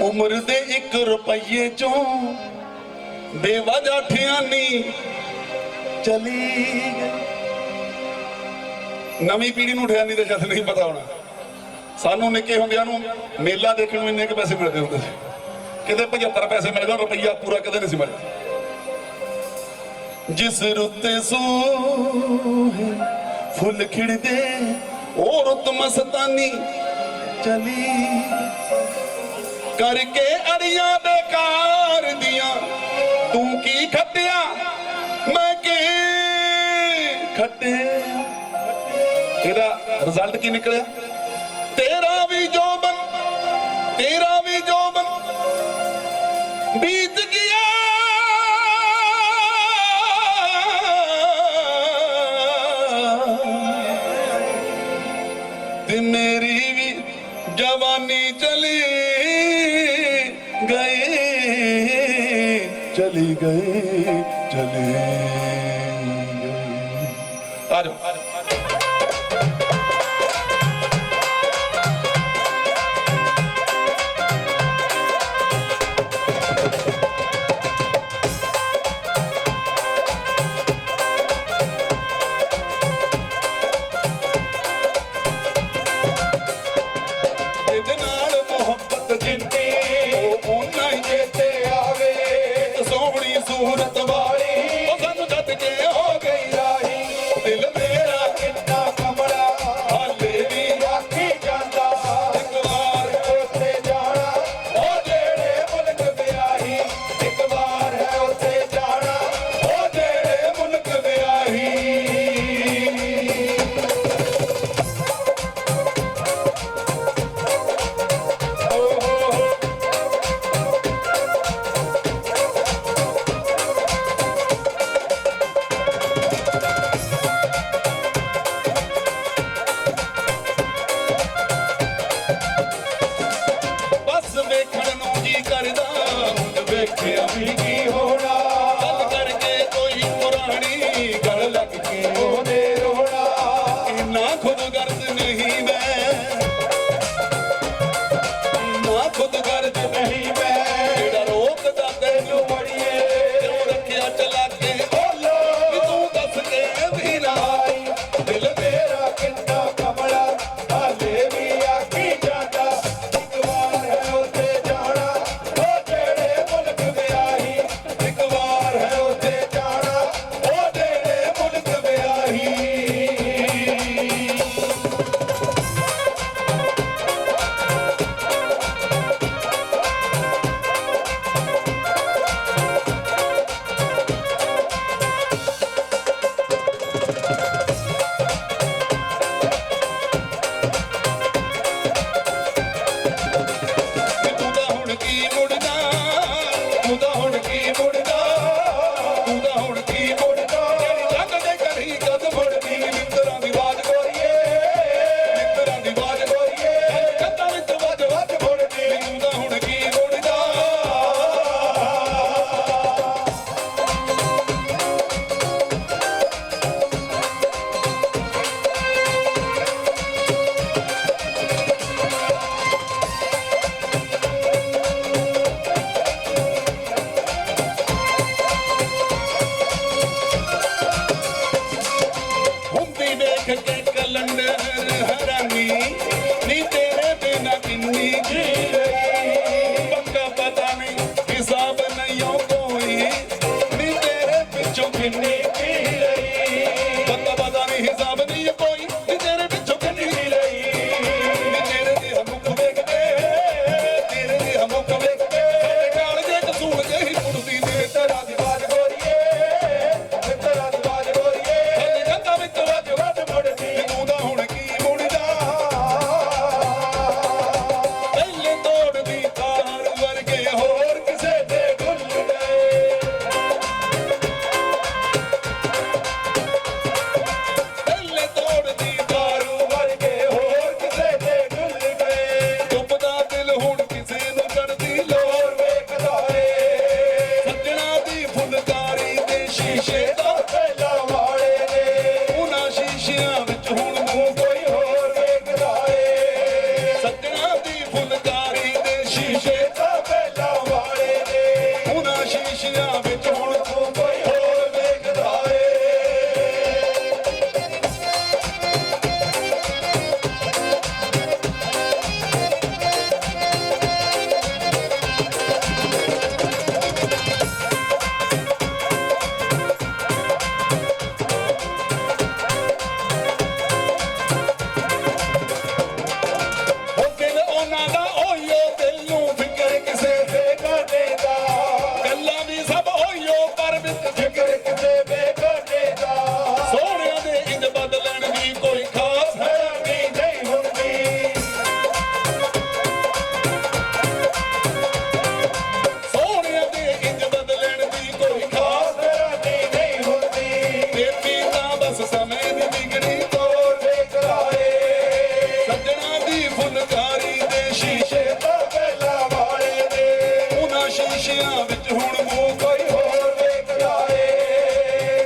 ਉਮਰ ਦੇ 1 ਰੁਪਈਏ ਚੋਂ ਬੇਵਜ੍ਹਾ ਠਿਆਨੀ ਚਲੀ ਗਈ। ਨਵੀਂ ਪੀੜ੍ਹੀ ਨੂੰ ਠਿਆਨੀ ਦਾ ਜਦ ਨਹੀਂ ਪਤਾ ਹੋਣਾ। ਸਾਨੂੰ ਨਿੱਕੇ ਹੁੰਦਿਆਂ ਨੂੰ ਮੇਲਾ ਦੇਖਣ ਨੂੰ ਇੰਨੇ ਕੁ ਪੈਸੇ ਮਿਲਦੇ ਹੁੰਦੇ ਸੀ। ਕਿਤੇ 75 ਪੈਸੇ ਮਿਲ ਜਾਣ, ਰੁਪਈਆ ਪੂਰਾ ਕਦੇ ਨਹੀਂ ਸੀ ਮਿਲਦਾ ਜਿਸ ਰੁੱਤੇ ਸੋਹੇ ਫੁੱਲ ਖਿੜਦੇ, ਉਹ ਰੁੱਤ ਮਸਤਾਨੀ ਚਲੀ ਕਰਕੇ ਅੜੀਆਂ ਬੇਕਾਰ ਦੀਆਂ। ਤੂੰ ਕੀ ਖੱਟਿਆ? ਮੈਂ ਕੀ ਖੱਟਿਆ? ਇਹਦਾ ਰਿਜ਼ਲਟ ਕੀ ਨਿਕਲਿਆ? ਤੇਰਾ ਵੀ ਜੋਬਨ, ਤੇਰਾ ਵੀ ਜੋਬਨ ਬੀਤ ਗਿਆ। ਤੇ ਮੇਰੀ ਵੀ ਜਵਾਨੀ ਚਲੀ ਗਈ ਚਲੀ ਗਈ ਚਲੀ ਗਈ। ਆ ਜਾਓ। ਹੁਣ ਵੇਖਿਆ